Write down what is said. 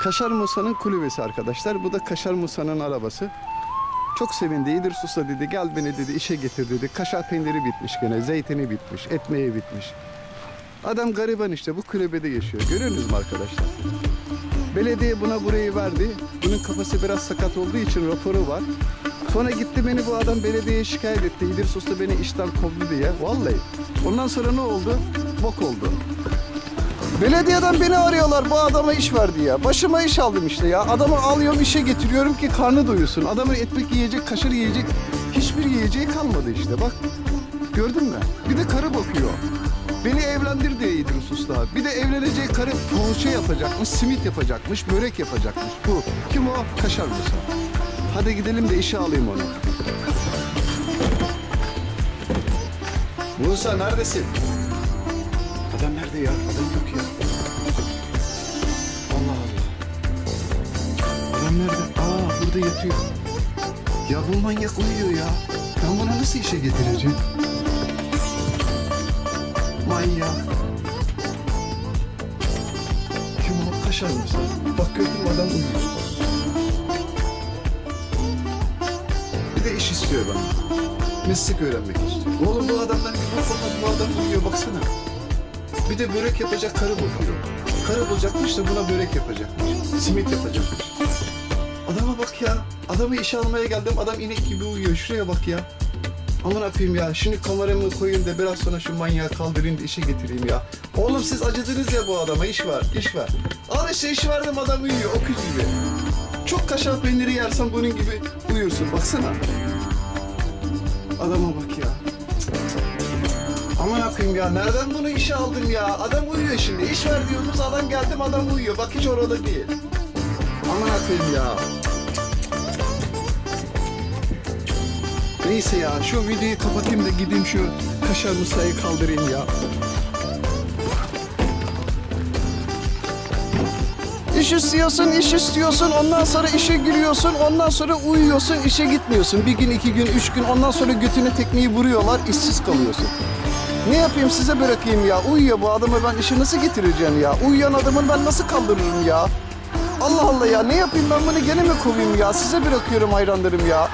Kaşar Musa'nın kulübesi arkadaşlar. Bu da Kaşar Musa'nın arabası. Çok sevindi. İdris Usta dedi gel beni dedi işe getir dedi. Kaşar peyniri bitmiş gene. Zeytini bitmiş. Ekmeği bitmiş. Adam gariban işte bu kulübede yaşıyor. Görüyorsunuz mu arkadaşlar? Belediye buna burayı verdi. Bunun kafası biraz sakat olduğu için raporu var. Sonra gitti beni bu adam belediyeye şikayet etti. İdris Usta beni işten kovdu diye. Vallahi. Ondan sonra ne oldu? Bok oldu. Belediyeden beni arıyorlar bu adama iş verdi ya. Başıma iş aldım işte ya. Adamı alıyorum işe getiriyorum ki karnı doyursun. Adamın ekmek yiyecek, kaşar yiyecek hiçbir yiyeceği kalmadı işte bak. Gördün mü? Bir de karı bakıyor. Beni evlendir diye İdris Usta. Bir de evleneceği karı poğaça yapacakmış, simit yapacakmış, börek yapacakmış. Bu. Kim o? Kaşar Musa. Hadi gidelim de işe alayım onu. Musa neredesin? Nerede ya? Adam yok ya. Allah Allah. Adam nerede? Aa burada yatıyor. Ya bu manyak uyuyor ya. Ben bunu nasıl işe getireceğim? Manyak. Kim o? Kaşar mısın? Bak gördün mü adam uyuyor. Bir de iş istiyor bana. Meslek öğrenmek istiyor. Oğlum bu adamdan bir. Bu adam uyuyor baksana. Bir de börek yapacak karı bakıyor. Karı bulacakmış da buna börek yapacakmış. Simit yapacakmış. Adama bak ya. Adamı işe almaya geldim. Adam inek gibi uyuyor. Şuraya bak ya. Aman yapayım ya. Şimdi kameramı koyayım da biraz sonra şu manyağı kaldırayım da işe getireyim ya. Oğlum siz acıdınız ya bu adama. iş var, iş var. Al işte iş verdim adam uyuyor. Okuz gibi. Çok kaşar peyniri yersen bunun gibi uyursun. Baksana. Adama bak ya. Akıyım ya nereden bunu işe aldım ya? Adam uyuyor şimdi. İş ver diyorsunuz adam geldim adam uyuyor. Bak hiç orada değil. Aman akıyım ya. Neyse ya şu videoyu kapatayım da gideyim şu kaşar musayı kaldırayım ya. İş istiyorsun, iş istiyorsun, ondan sonra işe giriyorsun, ondan sonra uyuyorsun, işe gitmiyorsun. Bir gün, iki gün, üç gün, ondan sonra götüne tekmeyi vuruyorlar, işsiz kalıyorsun. Ne yapayım size bırakayım ya? Uyuyor bu adamı ben işe nasıl getireceğim ya? Uyuyan adamı ben nasıl kaldırırım ya? Allah Allah ya ne yapayım ben bunu gene mi kovayım ya? Size bırakıyorum hayranlarım ya.